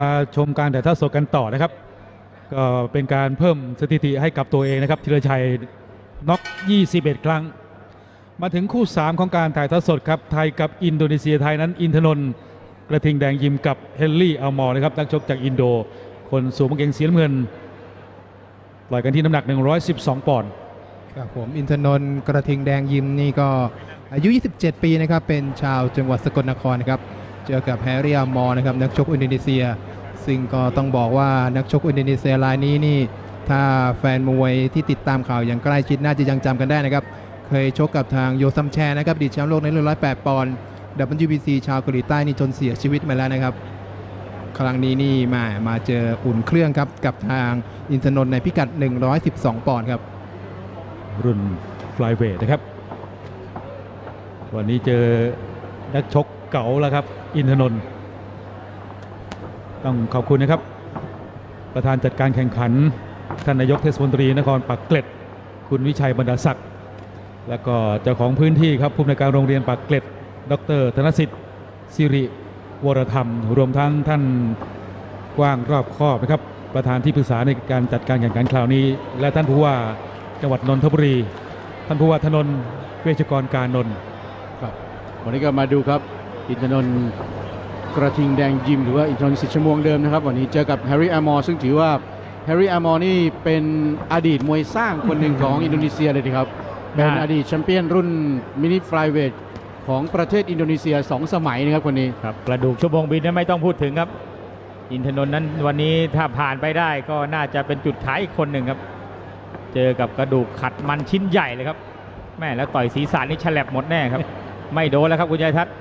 มาชมการถ่ายทอดสดกันต่อนะครับ ก็เป็นการเพิ่มสถิติให้กับตัวเองนะครับธีรชัยน็อก21 ครั้ง มาถึงคู่ 3 ของการถ่ายทอดสดครับไทยกับอินโดนีเซียไทยนั้น อินทนนท์กระทิงแดงยิมกับเฮนรี่อัลมอร์นะครับนักชกจากอินโด คนสวมกางเกงสีน้ำเงินต่อยกันที่น้ำหนัก 112 ปอนด์ครับผมอินทนนท์กระทิงแดงยิมนี่ก็อายุ 27 ปีนะครับเป็นชาวจังหวัดสกลนครนะครับ เจอกับแฮร์รี่อมอร์นะครับนักชกอินโดนีเซีย ซึ่งก็ต้องบอกว่านักชกอินโดนีเซียรายนี้นี่ ถ้าแฟนมวยที่ติดตามข่าวอย่างใกล้ชิดน่าจะยังจำกันได้นะครับ เคยชกกับทางโยซัมแชร์นะครับดีแชมป์โลกในรุ่น108 ปอนด์ WBC ชาวเกาหลีใต้นี่จนเสียชีวิตมาแล้วนะครับ ครั้งนี้นี่มามาเจออุ่นเครื่องครับกับทางอินทนนท์ในพิกัด 112 ปอนด์ครับรุ่นฟลายเวทนะครับ วันนี้เจอนักชก เก๋าแล้วครับ อินทนนท์ต้องขอบคุณนะครับ ประธานจัดการแข่งขันท่านนายกเทศมนตรีนครปักเกร็ด คุณวิชัยบรรดาศักดิ์แล้วก็เจ้าของพื้นที่ครับผู้อำนวยการโรงเรียนปักเกร็ด ดร ธนสิทธิ์สิริวรธรรม รวมทั้งท่านกว้างรอบคอบนะครับ ประธานที่ปรึกษาในการจัดการแข่งขันคราวนี้ และท่านผู้ว่าจังหวัดนนทบุรี ท่านผู้ว่าธนนเวชกรการนนท์วันนี้ก็มาดูครับ อินทนนท์กระทิงแดงยิมหรือว่าอินทนนท์สิทธิ์ชมวงเดิมนะครับ วันนี้เจอกับแฮร์รี่อามอร์ซึ่งถือว่าแฮร์รี่อามอร์นี่เป็นอดีตมวยสร้างคนหนึ่งของอินโดนีเซียเลยทีครับ เป็นอดีตแชมเปี้ยนรุ่นมินิฟลายเวทของประเทศอินโดนีเซีย 2 สมัยนะครับคนนี้ครับกระดูกชั่วโมงบินนั้นไม่ต้องพูดถึงครับ อินทนนท์นั้นวันนี้ถ้าผ่านไปได้ก็น่าจะเป็นจุดขายอีกคนหนึ่งครับ เจอกับกระดูกขัดมันชิ้นใหญ่เลยครับแม่แล้วต่อยศีรษะนี่ฉลับหมดแน่ครับ ไม่โดนแล้วครับคุณยายทัศน์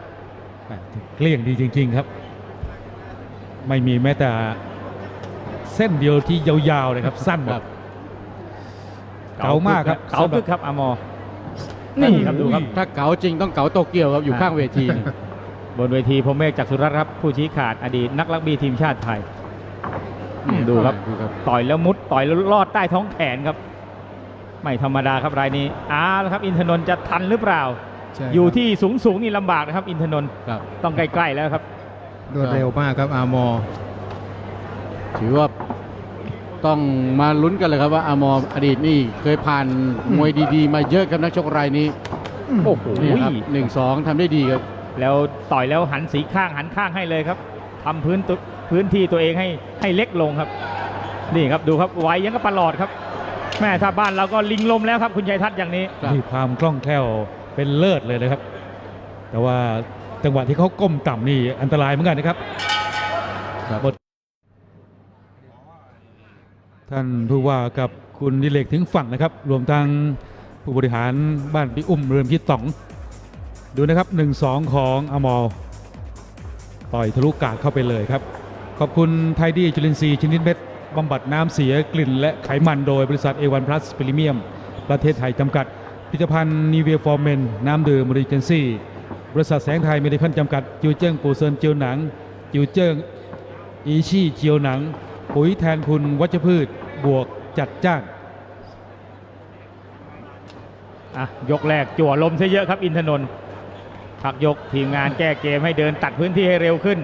เกลี้ยงดีจริง ๆครับ ไม่มีแม้แต่เส้นเดียวที่ยาวๆเลยครับ สั้นหมครัดบเก๋ามากครับเก๋าพึกครับอามอนี่ครับดูครับถ้าเก๋าจริงต้องเก๋าโตเกียวครับอยู่ข้างเวทีนี่บนเวทีพรหมเมฆจากสุรัตน์ครับ ผู้ชี้ขาดอดีตนักรักบี้ทีมชาติไทยอืมดูครับดูครับ ต่อยแล้วมุดต่อยแล้วลอดใต้ท้องแขนครับ ไม่ธรรมดาครับรายนี้อ้าวแล้วครับ อินทนนท์จะทันหรือเปล่าใช่ครับ อยู่ที่สูงสูงๆนี่ลำบากนะครับ อินทนนท์ครับต้องใกล้ๆแล้วครับรวดเร็วมากครับ อามอร์ถือว่าต้องมาลุ้นกันเลยครับว่าอามอร์อดีตนี่เคยผ่านมวยดีๆ มาเยอะครับนักชกรายนี้โอ้โหนี่ครับหนึ่งสองทำได้ดีครับ แล้วต่อยแล้วหันสีข้างหันข้างให้เลยครับทำพื้นตุพื้นที่ตัวเองให้ให้เล็กลงครับ นี่ครับดูครับไวยังก็ประหลอดครับ แม่ถ้าบ้านเราก็ลิงลมแล้วครับคุณชัยทัศน์อย่างนี้ครับมีความคล่องแคล่ว เป็นเลิศเลยนะครับ แต่ว่าจังหวะที่เขาก้มต่ำนี่อันตรายเหมือนกันนะครับครับหมดท่านผู้ว่ากับคุณดิเลกถึงฝั่งนะครับ รวมทั้งผู้บริหารบ้านพี่อุ้มเรือนพี่ต๋อง ดูนะครับ 1-2 ของอมอลต่อยทะลุกาดเข้าไปเลยครับ ขอบคุณไทยดีจุลินทรีย์ชนิดเม็ดบำบัดน้ำเสียกลิ่น และไขมันโดยบริษัทเอวันพลัสพรีเมียม ประเทศไทยจำกัด ผลิตภัณฑ์นีเวียฟอร์เมนน้ำดื่มรีเจนซี่ บริษัทแสงไทยเมดิคอลจำกัด จิวเจิ้งปูเซินเจียวหนัง จิวเจิ้งอีชี่เจียวหนัง ปุ๋ยแทนคุณวัชพืชบวกจัดจ้านอะยกแรกจั่วลมซะเยอะครับอินทนนท์พักยกทีมงานแก้เกมให้เดินตัดพื้นที่ให้เร็วขึ้น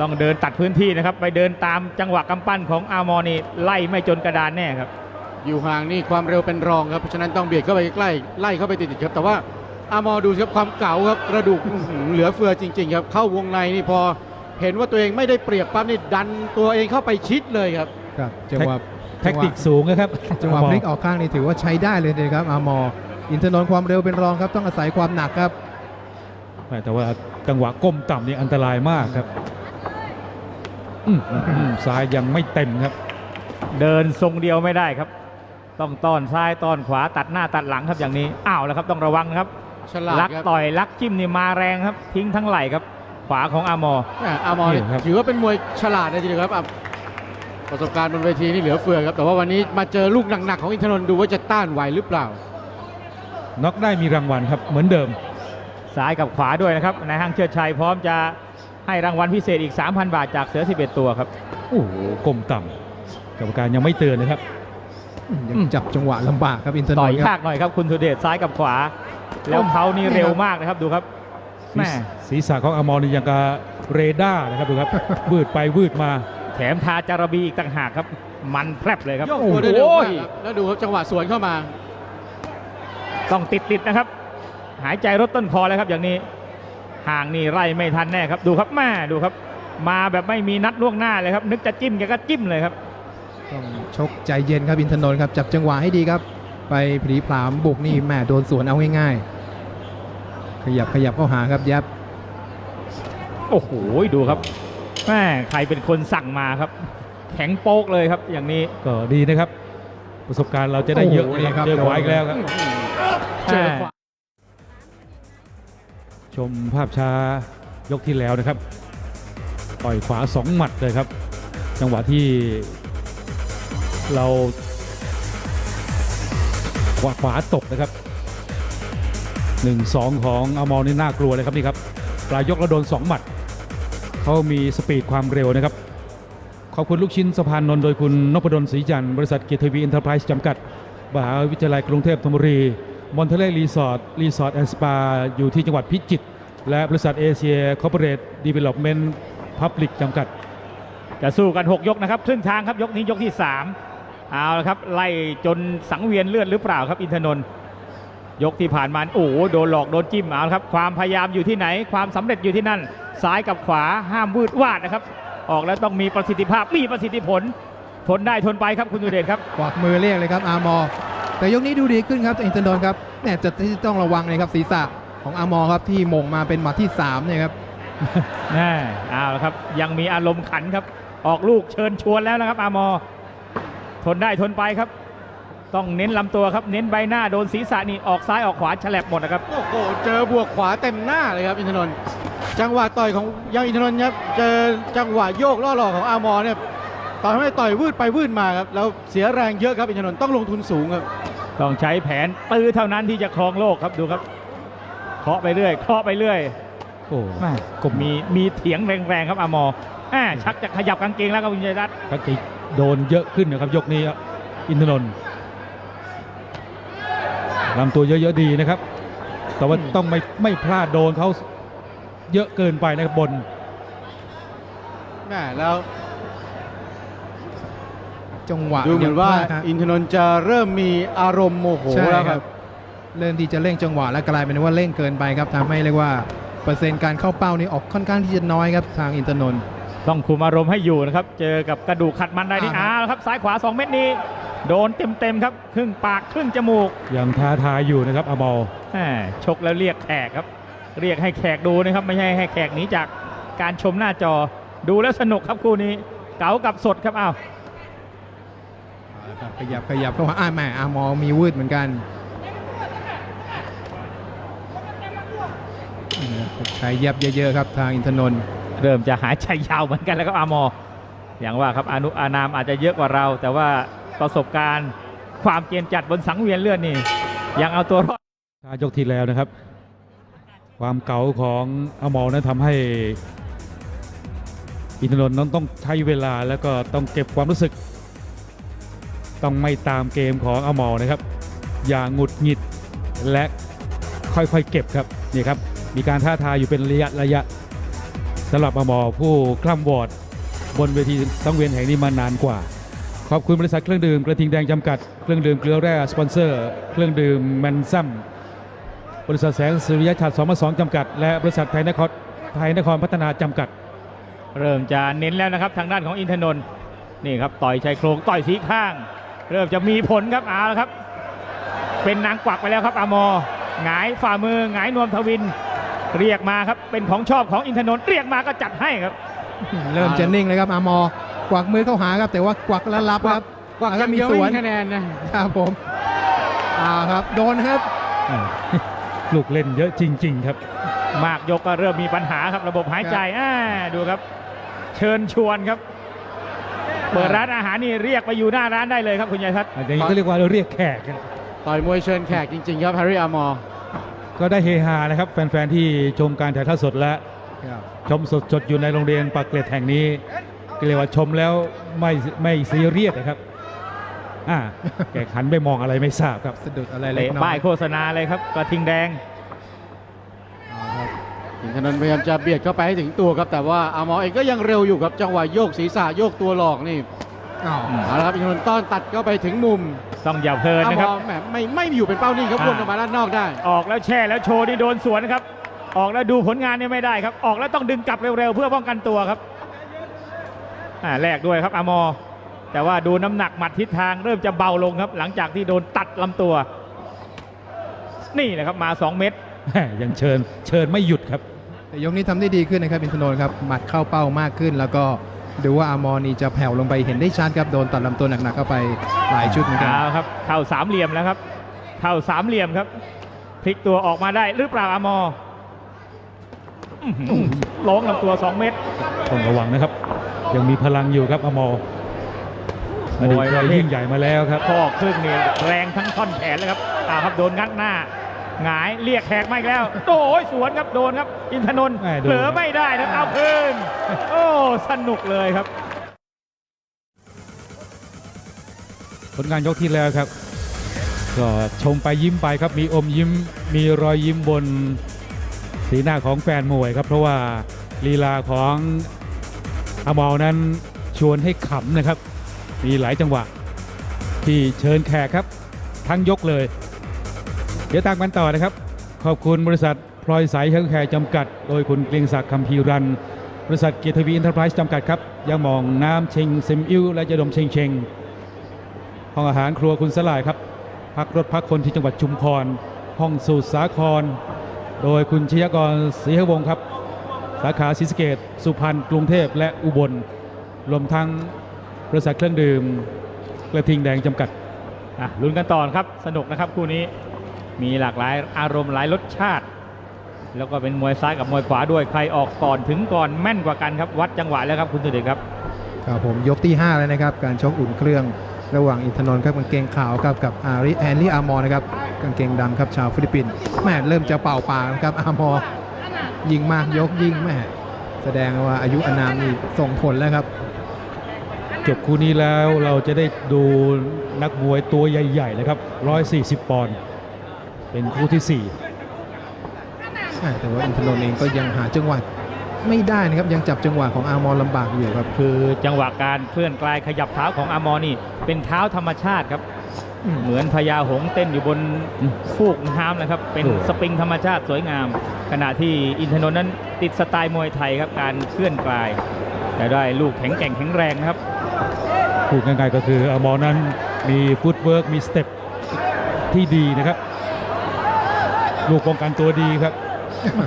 ต้องเดินตัดพื้นที่นะครับ ไปเดินตามจังหวะกำปั้นของอามอนี่ไล่ไม่จนกระดานแน่ครับ อยู่ห่างนี่ความเร็วเป็นรองครับเพราะฉะนั้นต้องเบียดเข้าไปใกล้ๆไล่เข้าไปติดๆครับแต่ว่าอามอดูสิครับความเก่าครับกระดูกอื้อหือเหลือเฟือจริง ๆ ครับ เข้าวงในนี่พอเห็นว่าตัวเองไม่ได้เปรียบปั๊บนี่ดันตัวเองเข้าไปชิดเลยครับครับจังหวะแท็กติกสูงนะครับจังหวะอมอพลิกออกข้างนี่ถือว่าใช้ได้เลยนะครับอามอร์อินทนนท์ความเร็วเป็นรองครับ ต้องอาศัยความหนักครับแต่ว่าจังหวะก้มต่ำนี่อันตรายมากครับอืมอืมซ้ายยังไม่เต็มครับ เดินทรงเดียวไม่ได้ครับ ต้องต้อนซ้ายต้อนขวาตัดหน้าตัดหลังครับอย่างนี้อ้าวแล้วครับต้องระวังนะครับฉลาดลักครับต่อยลักจิ้มนี่มาแรงครับ ทิ้งทั้งไหล่ครับ ขวาของอามอ แหม่อามอนี่ครับ ถือว่าเป็นมวยฉลาดเลยทีเดียวครับอะประสบการณ์บนเวทีนี่เหลือเฟือครับ แต่ว่าวันนี้มาเจอลูกหนักๆของอินทนนท์ดูว่าจะต้านไหวหรือเปล่า น็อกได้มีรางวัลครับ เหมือนเดิม ซ้ายกับขวาด้วยนะครับนายห้างเชิดชัยพร้อมจะให้รางวัลพิเศษอีก 3,000 บาทจากเสือ 11 ตัวครับ โอ้โหก้มต่ำกรรมการยังไม่เตือนนะครับ ยังจับจังหวะลำบากครับอินทนต่อนยท์คยารับกหน่อยครับคุณสุเดชซ้ายกับขวา แล้วเขานี่เร็วมากนะครับดูครับแม่ศีรษะของอมรนี่ยังกะเรดาร์นะครับดูครับ วืดไปวืดมา แถมทาจารบีอีกต่างหากครับ มันแพรบเลยครับโยกตัวได้เร็วมากครับแล้วดูครับจังหวะสวนเข้ามา ต้องติดติดๆนะครับ หายใจรถต้นคอเลยครับอย่างนี้ห่างนี่ไล่ไม่ทันแน่ครับดูครับแม่ดูครับ มาแบบไม่มีนัดล่วงหน้าเลยครับ นึกจะจิ้มแกก็จิ้มเลยครับ ต้องชกใจเย็นครับอินทนนท์ครับจับจังหวะให้ดีครับ ไปผลีผลามบุกนี่แหม่โดนสวนเอาง่ายๆ ขยับขยับเข้าหาครับยับ โอ้โหดูครับแม่ใครเป็นคนสั่งมาครับ แข็งโป๊กเลยครับอย่างนี้ก็ดีนะครับ ประสบการณ์เราจะได้เยอะโอ้โหนะครับครับเจอขวาอีกแล้วครับเจอขวา ชมภาพช้ายกที่แล้วนะครับ ต่อยขวาสองหมัดเลยครับ จังหวะที่ เราขวาขวาตกนะครับหนึ่งสองของอมอนี่น่ากลัวเลยครับนี่ครับปลายยกแล้วโดนสองหมัดเขามีสปีดความเร็วนะครับ ขอบคุณลูกชิ้นสะพานนนโดยคุณนพดลศรีจันทร์บริษัทเกียรติทวีอินเตอร์ไพรส์จำกัดมหาวิทยาลัยกรุงเทพธนบุรีมอนเทเลรีสอร์ทรีสอร์ทแอนด์สปาอยู่ที่จังหวัดพิจิตรและบริษัทเอเชียคอร์ปอเรทดีเวล็อปเมนต์พับลิกจำกัด จะสู้กัน 6 ยกนะครับ ครึ่งทางครับยกนี้ยกที่ 3 เอาละครับไล่จนสังเวียนเลือดหรือเปล่าครับอินทนนท์ยกที่ผ่านมาโอ้โหโดนหลอกโดนจิ้มเอาละครับ ความพยายามอยู่ที่ไหน ความสำเร็จอยู่ที่นั่น ซ้ายกับขวาห้ามวืดวาดนะครับ ออกแล้วต้องมีประสิทธิภาพมีประสิทธิผล ทนได้ทนไปครับคุณสุเดชครับกวักมือเรียกเลยครับอาร์มอ แต่ยกนี้ดูดีขึ้นครับอินทนนท์ครับแหม่จะที่ต้องระวังเลยครับศีรษะของอาร์มอครับที่หม่งมาเป็นหมัดที่3เนี่ยครับแน่เอาละครับยังมีอารมณ์ขันครับ ออกลูกเชิญชวนแล้วนะครับอามอ ทนได้ทนไปครับ ต้องเน้นลำตัวครับ เน้นใบหน้าโดนศีรษะนี่ออกซ้ายออกขวาฉลับหมดนะครับ โอ้โห เจอบวกขวาเต็มหน้าเลยครับอินทนนท์จังหวะต่อยของยังอินทนนท์ครับ เจอจังหวะโยกล่อหลอกของอามอเนี่ยต่อยให้ต่อยวืดไปวืดมาครับ แล้วเสียแรงเยอะครับอินทนนท์ต้องลงทุนสูงครับ ต้องใช้แผนตื้อเท่านั้นที่จะครองโลกครับดูครับ เคาะไปเรื่อย เคาะไปเรื่อย โอ้แม่ก็มีมีเถียงแรงๆครับอามอแม่ชักจะขยับกางเกงแล้วครับคุณชัยรัตน์ก็จะ โดนเยอะขึ้นนะครับยกนี้อินทนนท์ลำตัวเยอะๆดีนะครับ แต่ว่าต้องไม่ไม่พลาดโดนเขาเยอะเกินไปนะครับบนแม่แล้ว จังหวะดูเหมือนว่ายังพลดฮะอินทนนท์จะเริ่มมีอารมณ์โมโหใช่แล้วคครัรับบ เริ่มที่จะเร่งจังหวะและกลายเป็นว่าเร่งเกินไปครับทำให้เรียกว่าเปอร์เซ็นต์การเข้าเป้านี่ออกค่อนข้างที่จะน้อยครับทางอินทนนท์ ต้องคุมอารมณ์ให้อยู่นะครับ เจอกับกระดูกขัดมันได้นี่อ่าอ้าวครับซ้ายขวา 2 เม็ดนี้ โดนเต็มๆครับ ครึ่งปากครึ่งจมูก ยังท้าทายอยู่นะครับอมอลแหม่ชกแล้วเรียกแขกครับ เรียกให้แขกดูนะครับ ไม่ใช่ให้แขกหนีจากการชมหน้าจอดูแล้วสนุกครับคู่นี้ เก๋ากับสดครับอ้าวเอาละครับขยับขยับเข้ามาอ่าแหม่อาร์มอมีวืดเหมือนกันใช้ยับเยอะๆครับทางอินทนนท์ เริ่มจะหายใจยาวเหมือนกันแล้วครับอามออย่างว่าครับอนุอานามอาจจะเยอะกว่าเรา แต่ว่าประสบการณ์ความเกียนจัดบนสังเวียนเลือดนี่ยังเอาตัวรอดยกทีแล้วนะครับ ความเก๋าของอมอนั้นทำให้อินทนนท์นั้นต้องใช้เวลาแล้วก็ต้องเก็บความรู้สึก ต้องไม่ตามเกมของอมอนะครับ อย่างหงุดหงิดและค่อยๆเก็บครับนี่ครับ มีการท้าทายอยู่เป็นระยะระยะ สำหรับอมอผู้คล่ำวอดบนเวทีสังเวียนแห่งนี้มานานกว่า ขอบคุณบริษัทเครื่องดื่มกระทิงแดงจำกัด เครื่องดื่มเกลือแร่สปอนเซอร์ เครื่องดื่มแมนซัมบริษัทแสงสุริยะชัดสมสองจำกัด และบริษัทไทยนครไทยนครพัฒนาจำกัด เริ่มจะเน้นแล้วนะครับทางด้านของอินทนนท์นี่ครับต่อยชายโครงต่อยสีข้าง เริ่มจะมีผลครับเอาละครับ เป็นนางกวักไปแล้วครับอมอหงายฝ่ามือหงายนวมทวิน เรียกมาครับเป็นของชอบของอินทนนท์เรียกมาก็จัดให้ครับ เริ่มจะนิ่งเลยครับอาร์มอกวักมือเข้าหาครับ แต่ว่ากวักแล้วรับครับกว่าแล้จะวมีมีสสววนนคะแนนนะครับผมอ่าครับ โดนครับ ลูกเล่นเยอะจริง ๆ ครับ มากยกก็เริ่มมีปัญหาครับระบบหายใจอ่าดูครับ เชิญชวนครับเปิดร้านอาหารนี่เรียกไปอยู่หน้าร้านได้เลยครับคุณยายทัศน์อันนี้ก็เรียกว่าเรียกแขกครับต่อยมวยเชิญแขกจริง ๆ ครับแฮร์รี่อาร์มอร์ ก็ได้เฮฮานะครับ แฟน ๆ ที่ชมการถ่ายทอดสดและชมสดๆอยู่ในโรงเรียนปากเกร็ดแห่งนี้ก็เรียกว่าชมแล้วไม่ไม่ซีเรียสนะครับอ่าแกขันไปมองอะไรไม่ทราบครับสะดุดอะไรเล็กเตะน้อป้ายยโฆษณาเลยครับกระทิงแดงเอาครับอินทนนท์พยายามจะเบียดเข้าไปให้ถึงตัวครับ แต่ว่าอามอเองก็ยังเร็วอยู่ครับจังหวะโยกศีรษะโยกตัวหลอกนี่อ้าว เอาละครับอินทนนท์ต้อนตัดเข้าไปถึงมุมต้องอย่าเพลินอานะมครัอบแหมไม่ไม่อยู่เป็นเป้านิ่งครับอ่าวนออกมาด้านนอกได้ ออกแล้วแช่แล้วโชว์นี่โดนสวนนะครับ ออกแล้วดูผลงานนี่ไม่ได้ครับ ออกแล้วต้องดึงกลับเร็วๆเพื่อป้องกันตัวครับอ่าแลกด้วยครับอามอ แต่ว่าดูน้ำหนักหมัดทิศทางเริ่มจะเบาลงครับ หลังจากที่โดนตัดลำตัว นี่นะครับมา 2 เม็ดแหม่ยังเชิญเชิญไม่หยุดครับ แต่ยกนี้ทำได้ดีขึ้นนะครับอินทนนท์ครับหมัดเข้าเป้ามากขึ้นแล้วก็ ดูว่าอามอนี่จะแผ่วลงไปเห็นได้ชัดครับ โดนตัดลำตัวหนักๆเข้าไปหลายชุดเหมือนกันเอาครับ เข้าสามเหลี่ยมแล้วครับ เข้าสามเหลี่ยมครับพลิกตัวออกมาได้หรือเปล่าอามออื้อหือล้องลำตัว 2 เม็ดต้องระวังนะครับ ยังมีพลังอยู่ครับอมออดีตมวยเคประยเภทยิ่งใหญ่มาแล้วครับข้อครึ่งนี่แรงทั้งท่อนแขนเลยครับอ่าครับโดนงัดหน้า หงายเรียกแขกมาอีกแล้ว โอ้ยสวนครับโดนครับ อินทนนท์แม่โดนเผลอไม่ได้นะเอาคืนโอ้สนุกเลยครับ ผลงานยกที่แล้วครับ ก็ชมไปยิ้มไปครับมีอมยิ้มมีรอยยิ้มบนสีหน้าของแฟนมวยครับ เพราะว่าลีลาของอมอนั้นชวนให้ขำนะครับ มีหลายจังหวะที่เชิญแขกครับ ทั้งยกเลย เดี๋ยวตามกันต่อนะครับ ขอบคุณบริษัทพลอยสายเฮลแคร์จำกัด โดยคุณเกรียงศักดิ์คำพีรัน บริษัทเกียรติวีอินเตอร์ไพรส์จำกัดครับยาหมองน้ำเชงเซมอิวและยาดมเชงเชงห้องอาหารครัวคุณสลายครับ พักรถพักคนที่จังหวัดชุมพร ห้องสูตรสาคร โดยคุณชยกรศรีหวงครับ สาขาศรีสเกดสุพรรณกรุงเทพและอุบล รวมทั้งบริษัทเครื่องดื่มกระทิงแดงจำกัดอะลุ้นกันต่อครับ สนุกนะครับคู่นี้ มีหลากหลายอารมณ์หลายรสชาติ แล้วก็เป็นมวยซ้ายกับมวยขวาด้วยใครออกก่อนถึงก่อนแม่นกว่ากันครับ วัดจังหวะแล้วครับคุณสุเดชครับครับผมยกที่ 5 แล้วนะครับ การชกอุ่นเครื่องระหว่างอินทนนท์ครับกางเกงขาวครับกับอาริแอนลี่อามอนะครับกางเกงดำครับชาวฟิลิปปินส์แม่เริ่มจะเป่าปากนะครับอามอยิงมากยกยิงแม่แสดงว่าอายุอานามนี่ส่งผลแล้วครับจบคู่นี้แล้วเราจะได้ดูนักมวยตัวใหญ่ๆนะครับ 140 ปอนด์ เป็นคู่ที่อ่าแต่ว่าอินทนนท์เองก็ยังหาจังหวะไม่ได้นะครับยังจับจังหวะของอามอลำบากอยู่ครับคือจังหวะการเคลื่อนกลายขยับเท้าของอามอนี่ เป็นเท้าธรรมชาติครับอืมเหมือนพญาหงส์เต้นอยู่บนฟูกน้ำนะครับ เป็นโอ้สปริงธรรมชาติสวยงาม ขณะที่อินทนนท์นั้นติดสไตล์มวยไทยครับการเคลื่อนกลาย แต่ได้ลูกแข็งแกร่งแข็งแรงนะครับ4พูดง่ายๆก็คืออมอนั้นมีฟุตเวิร์กมีสเต็ปที่ดีนะครับ ลูกป้องกันตัวดีครับ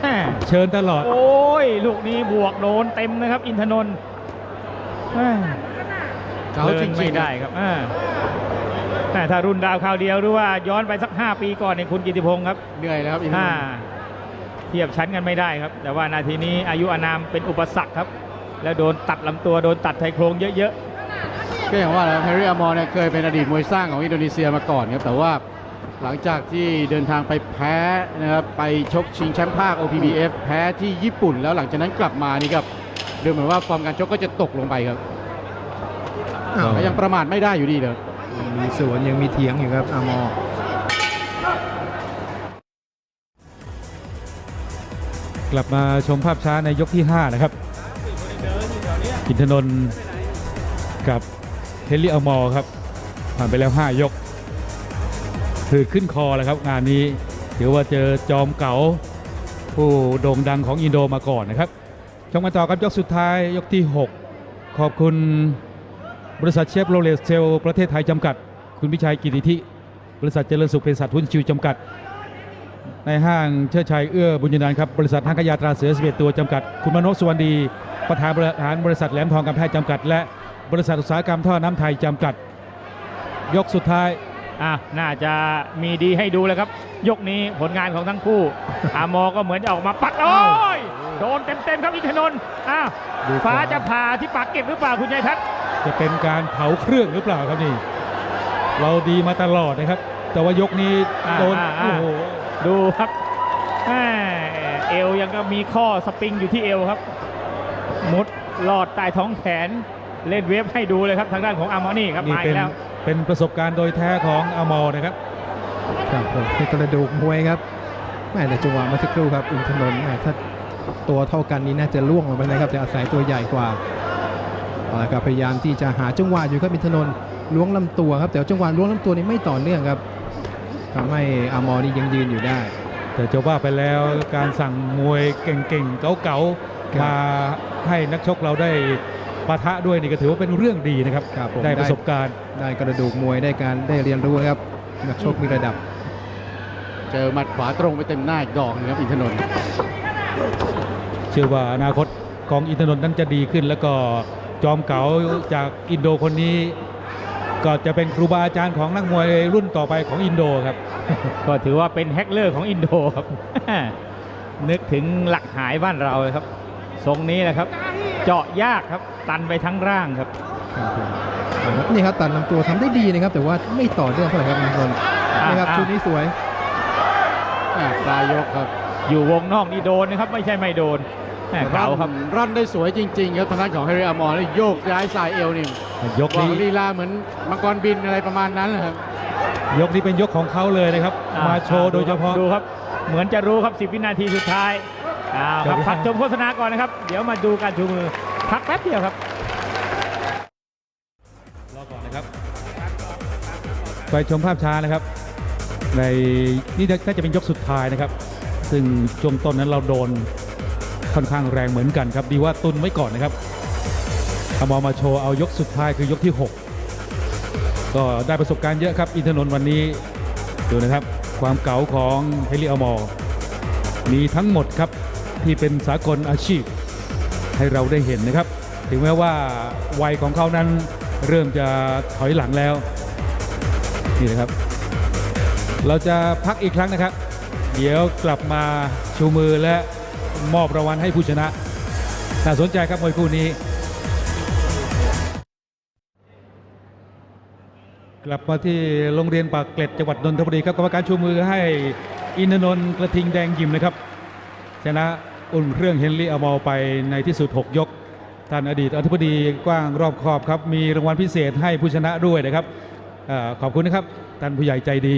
แม่เชิญตลอด โอ้ย ลูกนี้บวกโดนเต็มนะครับ อินทนนท์แม่เก๋าจริงไม่ๆได้ครับอ่าแต่ถ้ารุ่นดาวคราวเดียวหรือว่าย้อนไปสัก 5 ปีก่อนเนี่ยคุณกิติพงศ์ครับเหนื่อยแล้วครับอินทนถ้านท์เทียบชั้นกันไม่ได้ครับ แต่ว่านาทีนี้อายุอานามเป็นอุปสรรคครับ แล้วโดนตัดลำตัวโดนตัดไทโครงเยอะก็อย่างว่าแฮร์รี่อามอเนี่ยเคยเป็นอดีตมวยสร้างของอินโดนีเซียมาก่อนครับแต่ว่า หลังจากที่เดินทางไปแพ้นะครับไปชกชิงแชมป์ภาค OPBF แพ้ที่ญี่ปุ่น แล้วหลังจากนั้นกลับมานี่ครับดูเหมือนว่าฟอร์มการชกก็จะตกลงไปครับอ้าวแต่ยังประมาทไม่ได้อยู่ดีเลยยังมีสวนยังมีเถียงอยู่ครับอามอ กลับมาชมภาพช้าในยกที่ 5 นะครับ อินทนนท์กับเฮนรี่อมอร์ครับผ่านไปแล้ว 5 ยก คือขึ้นคอแล้วครับงานนี้ถือว่าเจอจอมเก๋าผู้โด่งดังของอินโดมาก่อนนะครับชมกันต่อกับยกสุดท้ายยกที่ 6 ขอบคุณบริษัทเชฟโรเลสเซลประเทศไทยจำกัด คุณพิชัยกิติธิบริษัทเจริญสุขเป็นสัตว์หุ้นชิวจำกัด ในห้างเชิดชัยเอื้อบุญยนันครับบริษัทห้างขายาตราเสือ11ตัวจำกัด คุณมโนสุวรรณดี ประธานบริหารบริษัทแหลมทองการแพทย์จำกัด และบริษัทอุตสาหกรรมท่อน้ำไทยจำกัด ยกสุดท้าย อะน่าจะมีดีให้ดูแล้วครับ ยกนี้ผลงานของทั้งคู่ อามอก็เหมือนจะออกมาปัดโอ้ยโดนเต็มๆครับอินทนนท์อ้าวดูฟ้าก่อนจะผ่าที่ปากเก็บหรือเปล่าคุณยายทัศน์จะเป็นการเผาเครื่องหรือเปล่าครับนี่ เราดีมาตลอดนะครับ แต่ว่ายกนี้อ่าโดนอ่าโอ้อ่าโหดูครับแม่เอวยังก็มีข้อสปริงอยู่ที่เอวครับมุดลอดใต้ท้องแขนเล่นเวฟให้ดูเลยครับทางด้านของอามอนี่ครับนี่มาเป็อีนกแล้ว เป็นประสบการณ์โดยแท้ของอมอนะครับครับผมเป็นกระดูกมวยครับแม่แต่จังหวะเมื่อสักครู่ครับอินทนนท์แม่ถ้าตัวเท่ากันนี้น่าจะล่วงลงไปนะครับแต่อาศัยตัวใหญ่กว่าเอาละครับพยายามที่จะหาจังหวะอยู่ครับอินทนนท์ล้วงลำตัวครับแต่ว่าจังหวะล้วงลำตัวนี้ไม่ต่อเนื่องครับทำให้อามอนี่ยังยืนอยู่ได้ แต่จะว่าไปแล้วการสั่งมวยเก่งๆเก๋าครับๆมาให้นักชกเราได้ ปะทะด้วยนี่ก็ถือว่าเป็นเรื่องดีนะครับครับผมได้ประสบการณ์ ได้กระดูกมวยได้การได้เรียนรู้นะครับนักชกมีระดับ เจอหมัดขวาตรงไปเต็มหน้าอีกดอกนึงครับอินทนนท์เชื่อว่าอนาคตของอินทนนท์นั้นจะดีขึ้น แล้วก็จอมเก๋าจากอินโดคนนี้ ก็จะเป็นครูบาอาจารย์ของนักมวยรุ่นต่อไปของอินโดครับ ก็ถือว่าเป็นแฮกเลอร์ของอินโดครับ นึกถึงหลักหายบ้านเราเลยครับ ทรงนี้แหละครับ เจาะยากครับ ตันไปทั้งร่างครับครับผมอ่าครับนี่ครับตัดลำตัวทำได้ดีนะครับ แต่ว่าไม่ต่อเนื่องเท่าไหร่ครับอินทนนท์อ่านี่ครับอ่าชุดนี้สวยอ่าปลายยกครับ อยู่วงนอกนี่โดนนะครับ ไม่ใช่ไม่โดนแหม่เก่าครับร่อนได้สวยจริง ๆ ครับทางด้านของเฮริอามอร์นี่โยกย้ายสายเอวนี่ยกบอกนี้ลีลาเหมือนมังกรบินอะไรประมาณนั้นแหละครับยกนี้เป็นยกของเขาเลยนะครับอ่มาโชว์โดยเฉพาะดูครับ เหมือนจะรู้ครับ 10 วินาทีสุดท้าย อ้าวครับเดี๋ยวพักชมโฆษณาก่อนนะครับ เดี๋ยวมาดูการชูมือ พักแป๊บเดียวครับ รอก่อนนะครับ ไปชมภาพช้านะครับ ในนี่น่าจะเป็นยกสุดท้ายนะครับ ซึ่งช่วงต้นนั้นเราโดนค่อนข้างแรงเหมือนกันครับ ดีว่าตุนไว้ก่อนนะครับเอามอมาโชว์เอายกสุดท้ายคือยกที่ 6 ก็ได้ประสบการณ์เยอะครับ อินทนนท์วันนี้ดูนะครับ ความเก๋าของเฮลิอมอร์มีทั้งหมดครับ ที่เป็นสากลอาชีพ ให้เราได้เห็นนะครับ ถึงแม้ว่าวัยของเขานั้นเริ่มจะถอยหลังแล้วนี่นะครับ เราจะพักอีกครั้งนะครับ เดี๋ยวกลับมาชูมือและมอบรางวัลให้ผู้ชนะน่าสนใจครับมวยคู่นี้ กลับมาที่โรงเรียนปากเกร็ดจังหวัดนนทบุรีครับกรรมการชูมือให้อินทนนท์กระทิงแดงยิมนะครับชนะ อุ่นเครื่องเฮนรี่อมอลไปในที่สุด 6 ยก ท่านอดีตอธิบดีกว้างรอบขอบครับ มีรางวัลพิเศษให้ผู้ชนะด้วยนะครับออขอบคุณนะครับ ท่านผู้ใหญ่ใจดี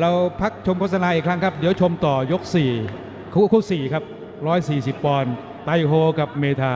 เราพักชมโฆษณาอีกครั้งครับ เดี๋ยวชมต่อยก 4 คู่คู่4ครับ 140 ปอนด์ไตโฮกับเมธา